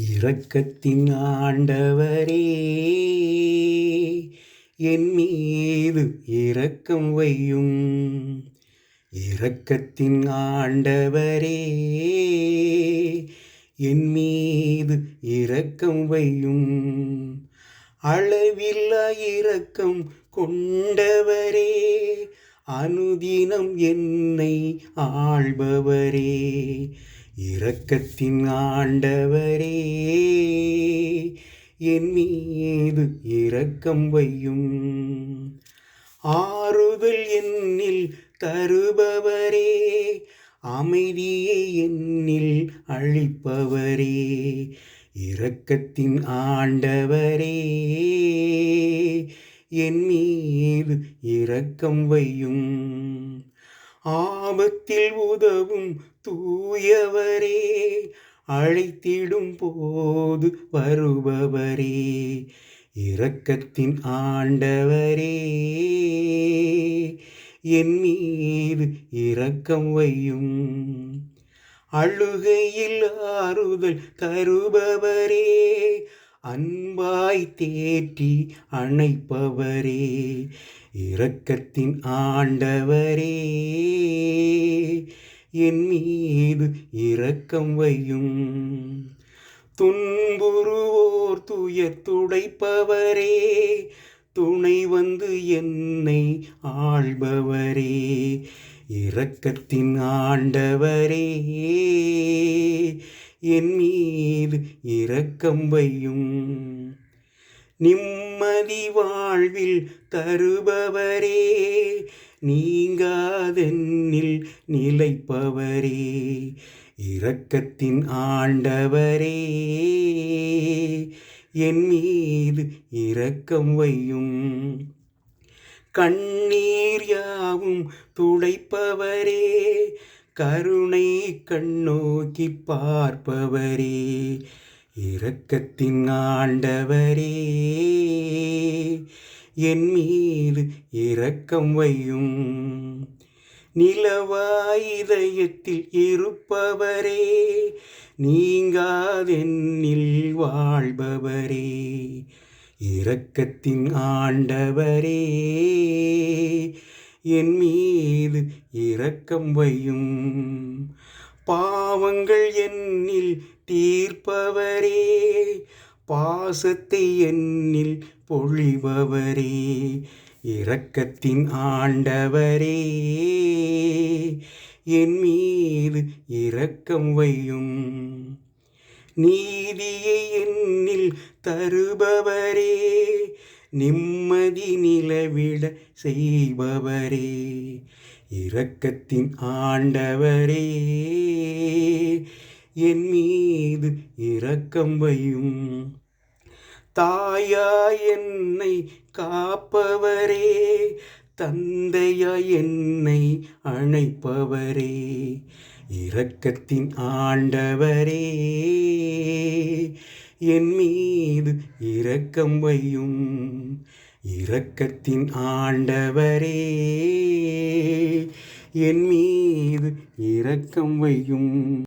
இரக்கத்தின் ஆண்டவரே என் மீது இரக்கம் வையும். இரக்கத்தின் ஆண்டவரே என் மீது இரக்கம் வையும். அளவில்லா இரக்கம் கொண்டவரே அனுதினம் என்னை ஆள்பவரே. இரக்கத்தின் ஆண்டவரே என் மீது இரக்கம் வையும். ஆறுதல் என்னில் தருபவரே அமைதியை என்னில் அழிப்பவரே இரக்கத்தின் ஆண்டவரே என் மீது இரக்கம் வையும். ஆபத்தில் உதவும் தூயவரே அழைத்திடும் போது வருபவரே இரக்கத்தின் ஆண்டவரே. என் மீது இரக்கம் வையும் அழுகையில் ஆறுதல் தருபவரே. அன்பாய் தேற்றி அணைப்பவரே இரக்கத்தின் ஆண்டவரே. என் மீது இரக்கம் வையும். துன்புறுவோர் துயர் துடைப்பவரே துணை வந்து என்னை ஆள்பவரே இரக்கத்தின் ஆண்டவரே. என் மீது இரக்கம் வையும். நிம்மதி வாழ்வில் தருபவரே நீங்காதென்னில் நிலைப்பவரே இரக்கத்தின் ஆண்டவரே என் மீது இரக்கம் வையும். கண்ணீர் யாவும் துடைப்பவரே கருணை கண்ணோக்கி பார்ப்பவரே இரக்கத்தின் ஆண்டவரே. என் மீது இரக்கம் வையும் நிலவாயிதயத்தில் இருப்பவரே நீங்காதென்னில் வாழ்பவரே இரக்கத்தின் ஆண்டவரே. என் மீது இரக்கம் வையும். பாவங்கள் என்னில் தீர்ப்பவரே பாசத்தை என்னில் பொழிபவரே இரக்கத்தின் ஆண்டவரே. என் மீது இரக்கம் வையும். நீதியை என்னில் தருபவரே நிம்மதி நிலவிட செய்பவரே இரக்கத்தின் ஆண்டவரே. என் மீது இரக்கம் வையும் தாயா என்னை காப்பவரே தந்தையா என்னை அணைப்பவரே இரக்கத்தின் ஆண்டவரே. என் மீது இரக்கம் வையும் இரக்கத்தின் ஆண்டவரே. என் மீது இரக்கம் வையும்